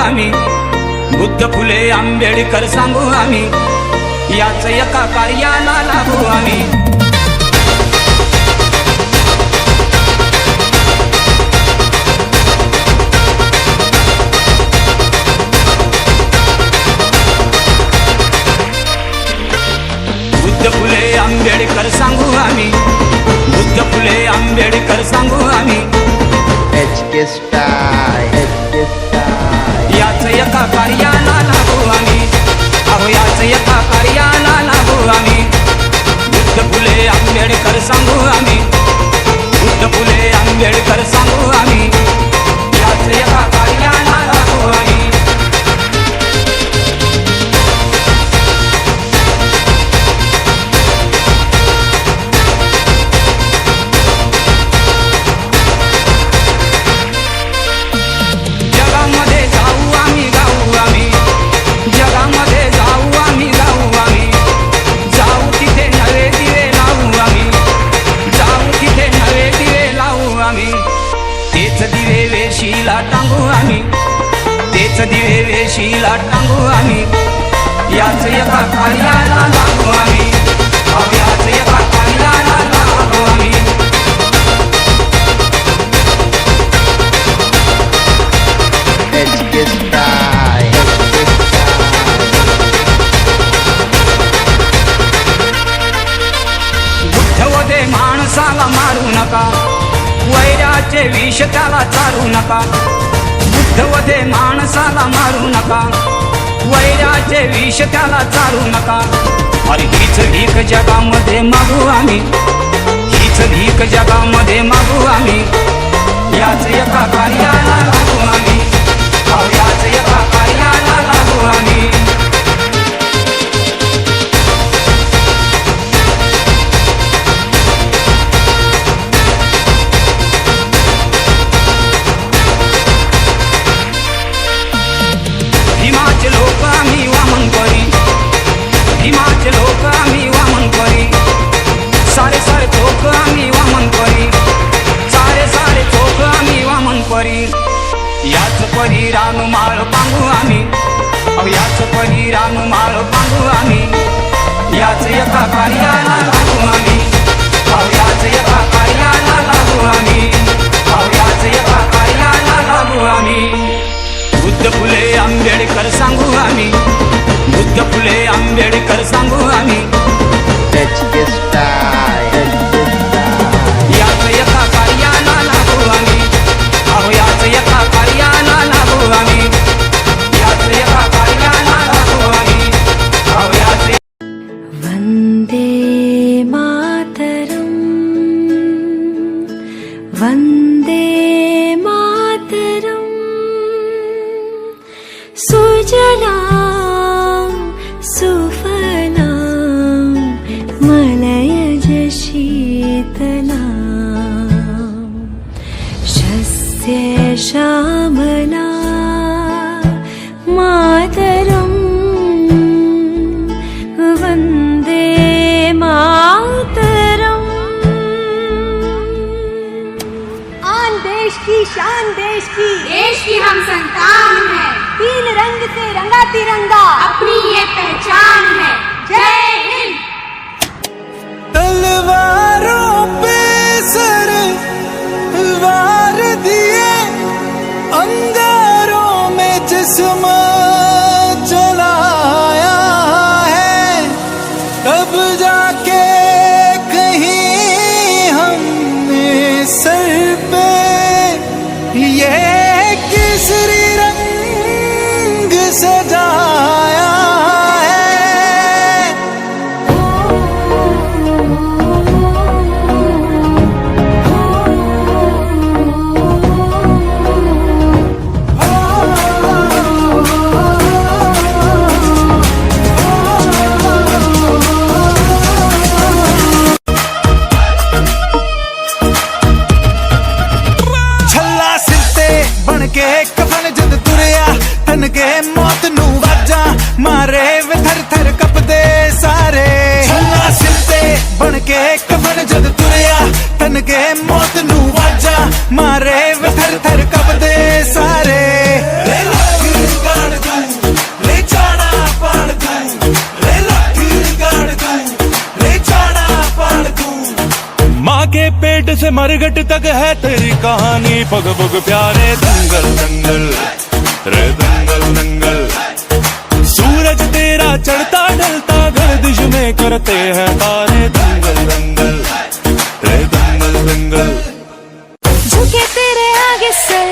आम्ही. बुद्ध फुले आंबेडकर सांगू आम्ही. याच एका कार्याला लागू आम्ही. फुले आंबेडकर सांगू आम्ही. बुद्ध फुले आंबेडकर सांगू आम्ही. एच के स्टार. टांगू आम्ही. तेच दिवे वेशीला टांगू आम्ही. याच एका कार्याला लागू आम्ही. याच एका वधे विष त्याला चारू नका. वधे माणसाला मारू नका. वैराचे विष त्याला चारू नका. अरे हीच भीक जगामध्ये मागू आम्ही. हीच भीक जगामध्ये मागू आम्ही. याच एका कार्याला याच परी रानमाळ पांगू आम्ही. याच परी रानमाळ पांगू आम्ही. याच एका कार्याला लागू आम्ही. याच एका कार्याला लागू आम्ही. याच एका कार्याला लागू आम्ही. बुद्ध फुले आंबे वन्दे मातरम्। सुजला Tiranga. ਕੇ ਕਫਨ ਜਦ ਤੁਰਿਆ ਤਨ ਕੇ से मरगट तक है तेरी कहानी। पग पग प्यारे दंगल दंगल, रे दंगल दंगल। सूरज तेरा चढ़ता ढलता गर्दिश में करते हैं तारे। दंगल दंगल, रे दंगल दंगल। झुके तेरे आगे सर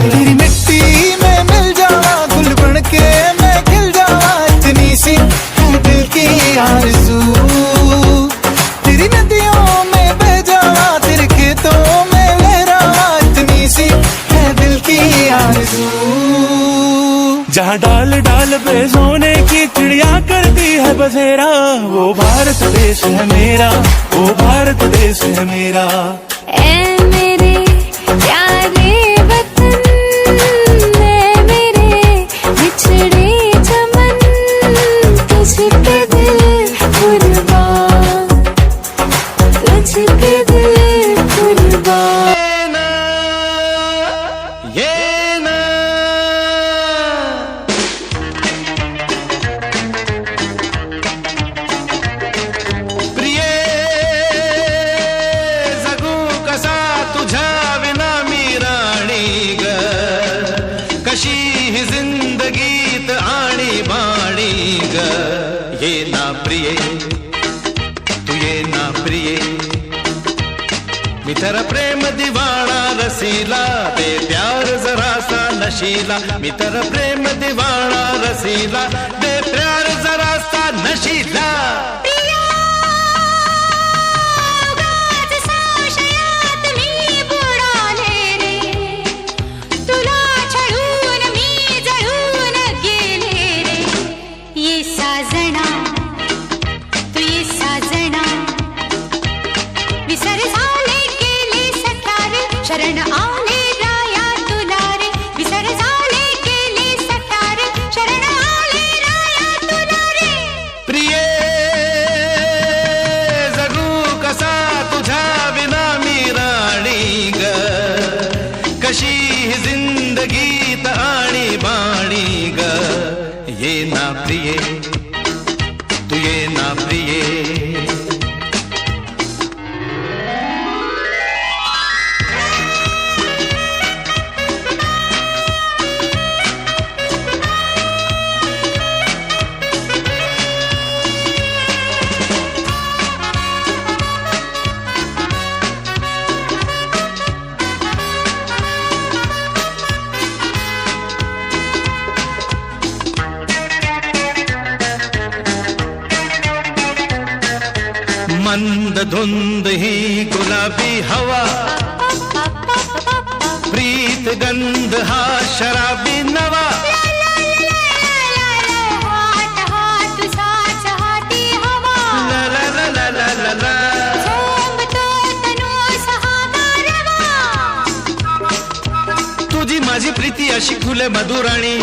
तेरी मिट्टी में मिल जावा गुल बन के मैं खिल जावा इतनी सी है दिल की आरज़ू। तेरी नदियों में बह जावा तेरे खेतों में लहरावा इतनी सी है दिल की आरज़ू। जहाँ डाल डाल पे सोने की चिड़िया करती है बसेरा वो भारत देश है मेरा वो भारत देश है मेरा। ऐ मी तर प्रेम दिवाणा रसीला ते प्यार जरासा नशीला. मी तर प्रेम दिवाणा रसीला ते प्यार जरासा नशीला. ला हा शराबी नवा तुझी माझी प्रीती अशी फुले मधुराणी